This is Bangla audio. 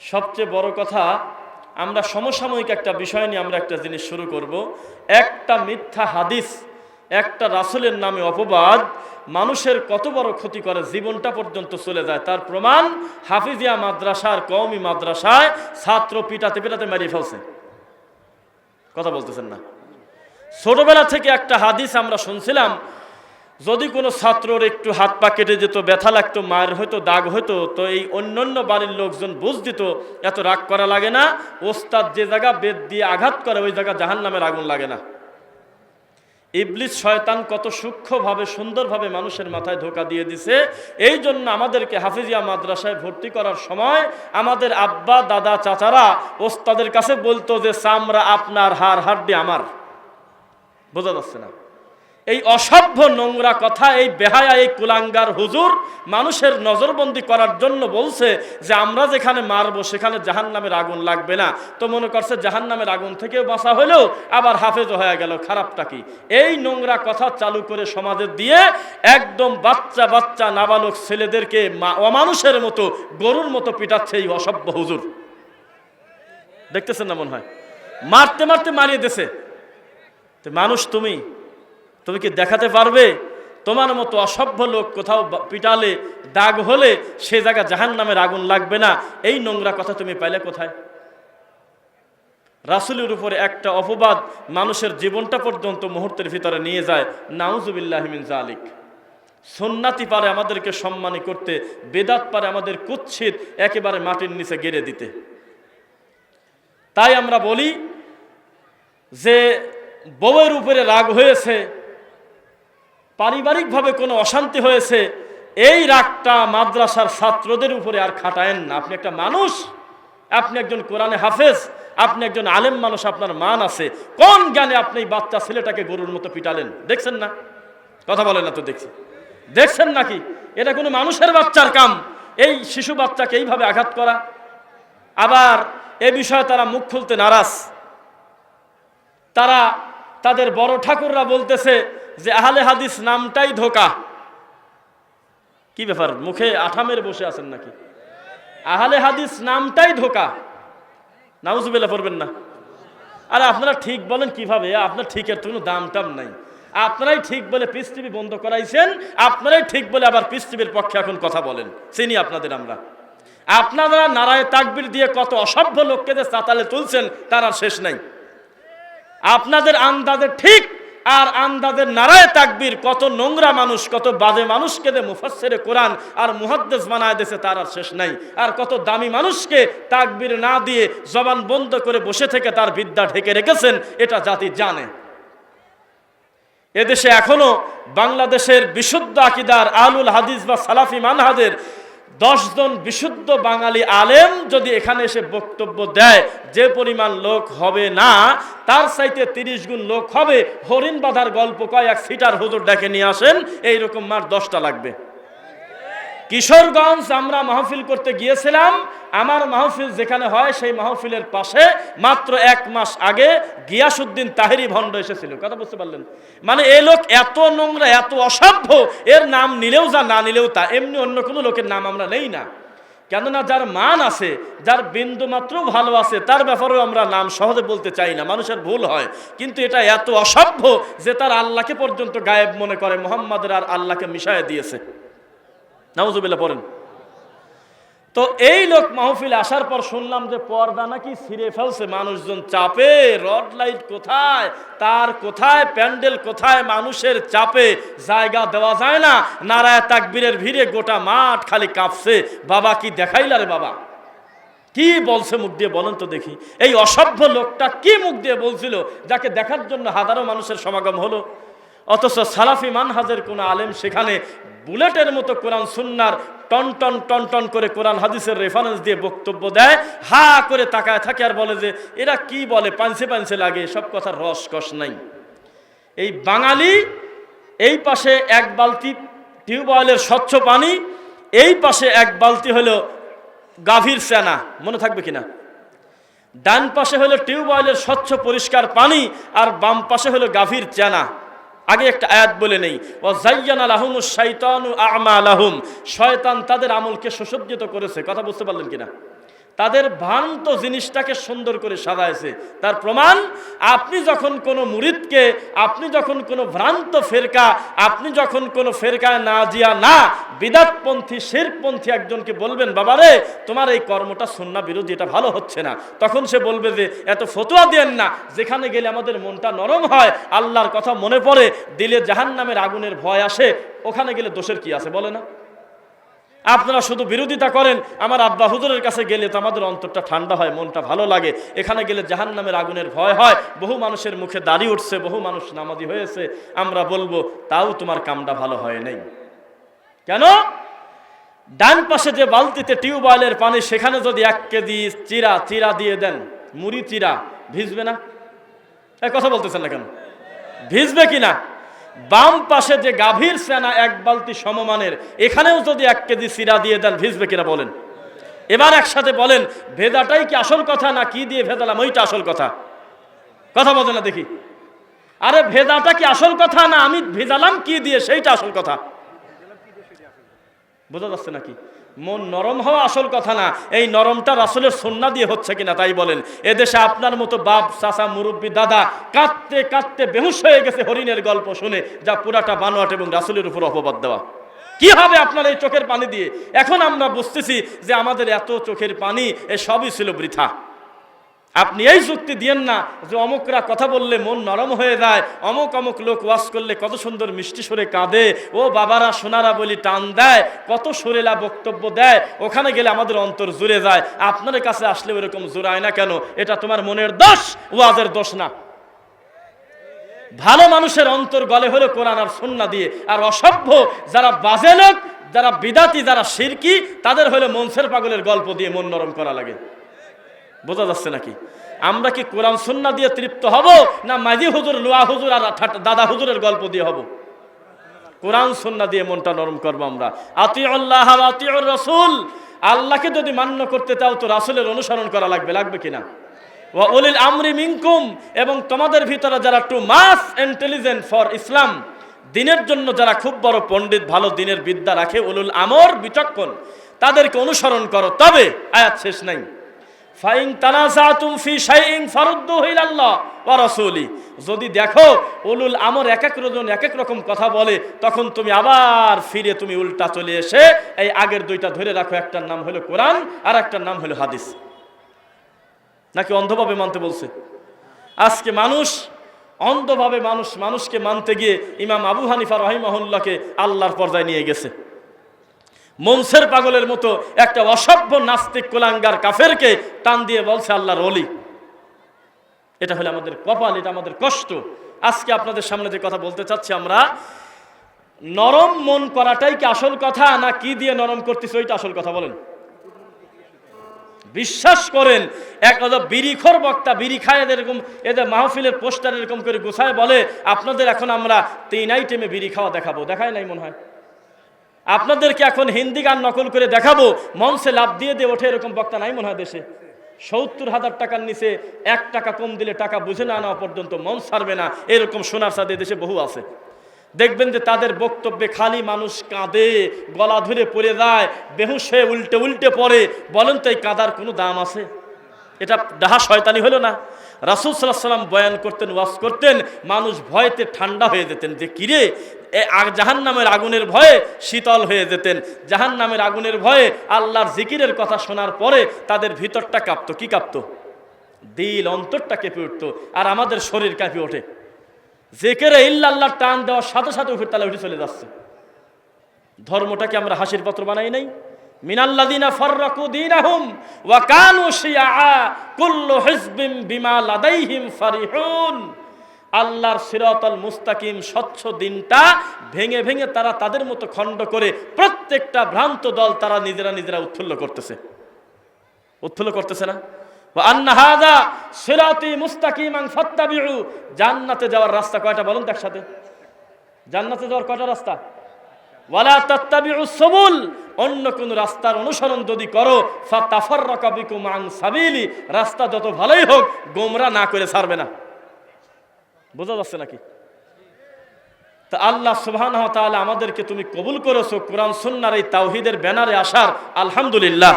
সবচেয়ে বড় কথা, আমরা সমসাময়িক একটা বিষয় নিয়ে আমরা একটা জিনিস শুরু করব। একটা মিথ্যা হাদিস, একটা রাসুলের নামে অপবাদ, মানুষের কত বড় ক্ষতি করে জীবনটা পর্যন্ত চলে যায়। তার প্রমাণ, হাফিজিয়া মাদ্রাসার কওমি মাদ্রাসায় ছাত্র পিটাতে পিটাতে মারিয়ে ফেলছে। কথা বলতেছেন না। ছোটবেলা থেকে একটা হাদিস আমরা শুনছিলাম যদি কোনো ছাত্রর একটু হাত পা কেটে যেত, ব্যথা লাগতো মায়ের হয়তো দাগ হতো তো এই অন্যান্য বাড়ির লোকজন বুঝ দিত, এত রাগ করা লাগে না, ওস্তাদ যে জায়গা বেদ দিয়ে আঘাত করে, ওই জায়গা জাহান নামের আগুন লাগে না। ইবলিস শয়তান কত সূক্ষ্মভাবে, সুন্দরভাবে মানুষের মাথায় ধোকা দিয়ে দিছে। এই জন্য আমাদেরকে হাফিজিয়া মাদ্রাসায় ভর্তি করার সময় আমাদের আব্বা, দাদা, চাচারা ওস্তাদের কাছে বলতো যে, চামড়া আপনার হার হাড্ডি আমার। বোঝা যাচ্ছে না। এই অসভ্য নোংরা কথা, এই বেহায়া, এই কুলাঙ্গার হুজুর মানুষের নজরবন্দি করার জন্য বলছে যে আমরা যেখানে মারবো সেখানে জাহান নামের আগুন লাগবে না। তো মনে করছে জাহান নামের আগুন থেকেও বাঁচা হলেও আবার হাফেজ হয়ে গেল, খারাপটা কি? এই নোংরা কথা চালু করে সমাজে দিয়ে একদম বাচ্চা বাচ্চা নাবালক ছেলেদেরকে অমানুষের মতো, গরুর মতো পিটাচ্ছে এই অসভ্য হুজুর। দেখতেছেন না মনে হয়? মারতে মারতে মারিয়ে দিছে মানুষ তুমি তুমি কি দেখাতে পারবে? তোমার মতো অসভ্য লোক কোথাও পিটালে, দাগ হলে সে জায়গা জাহান নামের আগুন লাগবে না। এই নোংরা কথা তুমি পাইলে কোথায়? রাসুলের উপরে একটা অপবাদ মানুষের জীবনটা পর্যন্ত মুহূর্তের ভিতরে নিয়ে যায়। নাউজুবিল্লাহমিন জালিক সন্ন্যাতি পারে আমাদেরকে সম্মানী করতে, বেদাত পারে আমাদের কুচ্ছিত একেবারে মাটির নিচে গেড়ে দিতে। তাই আমরা বলি যে বউয়ের উপরে রাগ হয়েছে পারিবারিকভাবে কোনো অশান্তি হয়েছে, এই রাগটা মাদ্রাসার ছাত্রদের উপরে আর খাটায়েন না। আপনি একটা মানুষ, আপনি একজন কোরআনে হাফেজ, আপনি একজন আলেম মানুষ, আপনার মান আছে। কোন জ্ঞানে আপনি এই বাচ্চা ছেলেটাকে গরুর মতো পিটালেন? দেখছেন না? কথা বলেন না তো দেখছি। দেখছেন নাকি এটা কোনো মানুষের বাচ্চার কাম। এই শিশু বাচ্চাকে এইভাবে আঘাত করা। আবার এ বিষয়ে তারা মুখ খুলতে নারাজ। তারা তাদের বড় ঠাকুররা বলতেছে যে আহলে হাদিস নামটাই ধোকা। কি ব্যাপার? মুখে আঠামের বসে আছেন নাকি? আহলে হাদিস নামটাই ধোকা। নাউজুবিল্লাহ, পড়বেন না। আরে আপনারা ঠিক বলেন কীভাবে? আপনার ঠিকের কোনো দাম টাম নাই। আপনারাই ঠিক বলে টিভি বন্ধ করাইছেন, আপনারাই ঠিক বলে আবার টিভির পক্ষে এখন কথা বলেন। চিনি আপনাদের আমরা। আপনারা নারায় তাকবির দিয়ে কত অসভ্য লোককে যে চাতালে তুলছেন, তার আর শেষ নাই। আপনাদের আন্দাজে ঠিক আর আন্দাজের নারায় তাকবীর, কত নোংরা মানুষ, কত বাজে মানুষকে দে মুফাসসিরে কোরআন আর মুহাদ্দিস বানায় দেশে তার আর শেষ নাই। আর কত দামি মানুষকে তাকবীর না দিয়ে জবান বন্ধ করে বসে থেকে তার বিদ্যা ঢেকে রেখেছেন, এটা জাতি জানে। এদেশে এখনও বাংলাদেশের বিশুদ্ধ আকিদার আলুল হাদিস বা সালাফি মানহাদের দশজন বিশুদ্ধ বাঙালি আলেম যদি এখানে এসে বক্তব্য দেয়, যে পরিমাণ লোক হবে না, তার চাইতে তিরিশ গুণ লোক হবে। হরিণ বাঁধার গল্প কয় এক সিটার হুজুর ডেকে নিয়ে আসেন, এইরকম মার দশটা লাগবে। কিশোরগঞ্জ আমরা মাহফিল করতে গিয়েছিলাম। আমার মাহফিল যেখানে হয়, সেই মাহফিলের পাশে মাত্র এক মাস আগে গিয়াসুদ্দিন তাহেরি ভণ্ড এসেছিল। কথা বুঝতে পারলেন? মানে এ লোক এত নোংরা, এত অসভ্য এর নাম নিলেও যা, না নিলেও তা। এমনি অন্য কোনো লোকের নাম আমরা নেই না। কেননা যার মান আছে, যার বিন্দু মাত্র ভালো আছে, তার ব্যাপারেও আমরা নাম সহজে বলতে চাই না। মানুষের ভুল হয়। কিন্তু এটা এত অসভ্য যে তার আল্লাহকে পর্যন্ত গায়েব মনে করে। মোহাম্মদের আর আল্লাহকে মিশায় দিয়েছে। নাউজুবিল্লাহ পড়েন। তো এই লোক মাহফিল আসার পর শুনলাম যে পর্দা নাকি ছিঁড়ে ফেলছে, মানুষজন চাপে, রড লাইট কোথায়, তার কোথায়, প্যান্ডেল কোথায়, মানুষের চাপে, জায়গা দেওয়া যায় না, নারায় তাকবীরের ভিড়ে গোটা মাঠ খালি কাঁপছে, বাবা কি দেখাইলা রে বাবা? কি বলছে মুখ দিয়ে বলেন তো দেখি। এই অসভ্য লোকটা কি মুখ দিয়ে বলছিল, যাকে দেখার জন্য হাজারো মানুষের সমাগম হলো? অথচ সালাফি মানহাজের কোনো আলেম সেখানে বুলেটের মতো কোরআন সুন্নার টন টন টন টন করে কোরআন হাদিসের রেফারেন্স দিয়ে বক্তব্য দেয়, হা করে তাকায় থাকে আর বলে যে, এরা কি বলে পাঞ্চে পাঞ্চে লাগে, সব কথার রস কষ নাই। এই বাঙালি, এই পাশে এক বালতি টিউবওয়েলের স্বচ্ছ পানি, এই পাশে এক বালতি হলো গাভীর সেনা, মনে থাকবে কিনা? ডান পাশে হলো টিউবওয়েলের স্বচ্ছ পরিষ্কার পানি, আর বাম পাশে হলো গাভীর চেনা। আগে একটা আয়াত বলে নেই ও জাইয়ান আলাহুম শৈতানু আমা শয়তান তাদের আমলকে সুসজ্জিত করেছে। কথা বুঝতে পারলেন কিনা? তাদের ভ্রান্ত জিনিসটাকে সুন্দর করে সাজাইছে। তার প্রমাণ, আপনি যখন কোনো মুরিদকে, আপনি যখন কোনো ভ্রান্ত ফেরকা, আপনি যখন কোনো ফেরকায় না জিয়া, না, বিদাতপন্থী, শেরপন্থী একজনকে বলবেন বাবা রে তোমার এই কর্মটা সন্না বিরোধী, এটা ভালো হচ্ছে না। তখন সে বলবে যে, এত ফতোয়া দেন না, যেখানে গেলে আমাদের মনটা নরম হয়, আল্লাহর কথা মনে পড়ে, দিলে জাহান নামের আগুনের ভয় আসে, ওখানে গেলে দোষের কি আছে? বলে না। আপনারা শুধু বিরোধিতা করেন, আমার আব্বা হুজুরের কাছে গেলে তো আমাদের অন্তরটা ঠান্ডা হয়, মনটা ভালো লাগে। এখানে গেলে জাহান নামের আগুনের ভয় হয়, বহু মানুষের মুখে দাড়ি উঠছে, বহু মানুষ নামাজি হয়েছে। আমরা বলব, তাও তোমার কামটা ভালো হয় নাই। কেন? ডান পাশে যে বালতিতে টিউবওয়েলের পানি, সেখানে যদি এক কেজি চিরা চিরা দিয়ে দেন, মুড়ি চিরা, ভিজবে না? কথা বলতেছেন না কেন? ভিজবে কি না বাম পাশে যে গাভীর সেনা এক বালতি সমমানের, এখানেও যদি এক কেজি সিরা দিয়ে দেন, ভিজবে কিনা বলেন? এবার একসাথে বলেন, ভেদাটাই কি আসল কথা না কি দিয়ে ভেদালাম? ওইটা আসল কথা। কথা বলে না দেখি। আরে ভেদাটা কি আসল কথা না আমি ভেজালাম কি দিয়ে? সেইটা আসল কথা। বোঝা যাচ্ছে নাকি? মন নরম হওয়া আসল কথা না। এই নরমটা রাসুলের সন্না দিয়ে হচ্ছে কিনা তাই বলেন। এদেশে আপনার মতো বাপ, চাচা, মুরব্বী, দাদা কাঁদতে কাঁদতে বেহুশ হয়ে গেছে হরিণের গল্প শুনে, যা পুরাটা বানোয়াট এবং রাসুলের উপর অপবাদ দেওয়া। কি হবে আপনার এই চোখের পানি দিয়ে? এখন আমরা বুঝতেছি যে আমাদের এত চোখের পানি, এ সবই ছিল বৃথা। আপনি এই যুক্তি দিয়েন না যে অমুকরা কথা বললে মন নরম হয়ে যায়, অমুক অমুক লোক ওয়াজ করলে কত সুন্দর মিষ্টি সুরে কাঁদে, ও বাবারা সোনারা বলি টান দেয়, কত সুরেলা বক্তব্য দেয়, ওখানে গেলে আমাদের অন্তর জুড়ে যায়, আপনার কাছে আসলে ওরকম জোড়ায় না কেন? এটা তোমার মনের দোষ, ওয়াজের দোষ না। ভালো মানুষের অন্তর গলে হলো কোরআন আর সন্না দিয়ে, আর অসভ্য যারা বাজে লোক, যারা বিদাতি, যারা শিরকি তাদের হলে মনসের পাগলের গল্প দিয়ে মন নরম করা লাগে। বোঝা যাচ্ছে নাকি? আমরা কি কোরআন সন্না দিয়ে তৃপ্ত হব, না মাঝি হুজুর, লোয়া হুজুর আর দাদা হুজুরের গল্প দিয়ে হব? কোরআন সন্না দিয়ে মনটা নরম করব আমরা। আতি আল্লাহ আতি রসুল। আল্লাহকে যদি মান্য করতে চাও তো রাসুলের অনুসরণ করা লাগবে লাগবে কিনা? ও আমরি মিনকুম। এবং তোমাদের ভিতরে যারা too much intelligent for Islam, দিনের জন্য যারা খুব বড় পণ্ডিত, ভালো দিনের বিদ্যা রাখে, উলুল আমর, বিচক্ষণ, তাদেরকে অনুসরণ করো। তবে আয়াত শেষ নাই। ফাইন তানাজাতুম ফি শাইইন ফারুদ্দুহু ইলাল্লাহ ওয়া যদি দেখো উলুল আমর এক এক রজন এক এক রকম কথা বলে, তখন তুমি আবার ফিরে তুমি উল্টা চলে এসে এই আগের দুইটা ধরে রাখো, একটার নাম হলো কোরআন আর একটার নাম হলো হাদিস। নাকি অন্ধভাবে মানতে বলছে? আজকে মানুষ, অন্ধভাবে মানুষ, মানুষকে মানতে গিয়ে ইমাম আবু হানিফা রহিমাহুল্লাহকে আল্লাহর পর্যায়ে নিয়ে গেছে। মনসের পাগলের মতো একটা অসভ্য নাস্তিক কোলাঙ্গার কাফেরকে টান দিয়ে বলছে আল্লাহর অলি এটা হলো আমাদের কপাল, এটা আমাদের কষ্ট। আজকে আপনাদের সামনে যে কথা বলতে চাচ্ছি আমরা, নরম মন করাটাই কি আসল কথা না কি দিয়ে নরম করতেছে, ওইটা আসল কথা বলেন। বিশ্বাস করেন, এক হলো বিড়িখর বক্তা, বিড়ি খায় এদের এরকম, এদের মাহফিলের পোস্টার এরকম করে গোছায় বলে, আপনাদের এখন আমরা তিন আইটেমে বিড়ি খাওয়া দেখাবো। দেখায় নাই মনে হয়? আপনাদেরকে এখন হিন্দি গান নকল করে দেখাবো। মঞ্চে লাভ দিয়ে দিয়ে ওঠে এরকম বক্তা নাই মনে হয় দেশে। সত্তর হাজার টাকার নিচে এক টাকা কম দিলে টাকা বুঝে না নেওয়া পর্যন্ত মন ছাড়বে না। এরকম সোনার সাথে দেশে বহু আছে। দেখবেন যে তাদের বক্তব্যে খালি মানুষ কাঁদে, গলা ধরে পড়ে যায়, বেহুশ হয়ে উল্টে উল্টে পড়ে। বলেন তো এই কাঁদার কোনো দাম আছে? এটা ডাহা শয়তানি হলো না। রাসুল সাল্লাহ সাল্লাম বয়ান করতেন, ওয়াজ করতেন, মানুষ ভয়েতে ঠান্ডা হয়ে যেতেন। যে কিরে এ জাহান নামের আগুনের ভয়ে শীতল হয়ে যেতেন। জাহান নামের আগুনের ভয়ে আল্লাহর জিকিরের কথা শোনার পরে তাদের ভিতরটা কাঁপতো। কি কাঁপতো? দিল অন্তরটা কেঁপে উঠতো আর আমাদের শরীর কাঁপে ওঠে। জেকেরে ইল্লাল্লাহ টান দেওয়ার সাথে সাথে উঠে তালে উঠে চলে যাচ্ছে। ধর্মটাকে আমরা হাসির পত্র বানাই নাই। মিনাল্লাদিনা শিয়া বিমা আল্লাহর সিরাতাল মুস্তাকিম স্বচ্ছ দিনটা ভেঙে ভেঙে তারা তাদের মতো খণ্ড করে প্রত্যেকটা ভ্রান্ত দল তারা নিজেরা নিজেরা উৎফুল্ল করতেছে। উৎফুল্ল করতেছে না? জান্নাতে যাওয়ার রাস্তা কয়টা বলুন তো একসাথে? জান্নাতে যাওয়ার কয়টা রাস্তা? ওয়ালা তাত্তাবিউ সুবুল, অন্য কোন রাস্তার অনুসরণ যদি করো, ফাতাফাররাকা বিকুম আন সাবিলি, রাস্তা যত ভালোই হোক, গোমরা না করে ছাড়বে না। বোঝা যাচ্ছে নাকি? তা আল্লাহ সুবহানাহু ওয়া তাআলা আমাদেরকে তুমি কবুল করেছ, কোরআন সুন্নাহর এই তাওহীদের ব্যানারে আসার, আলহামদুলিল্লাহ।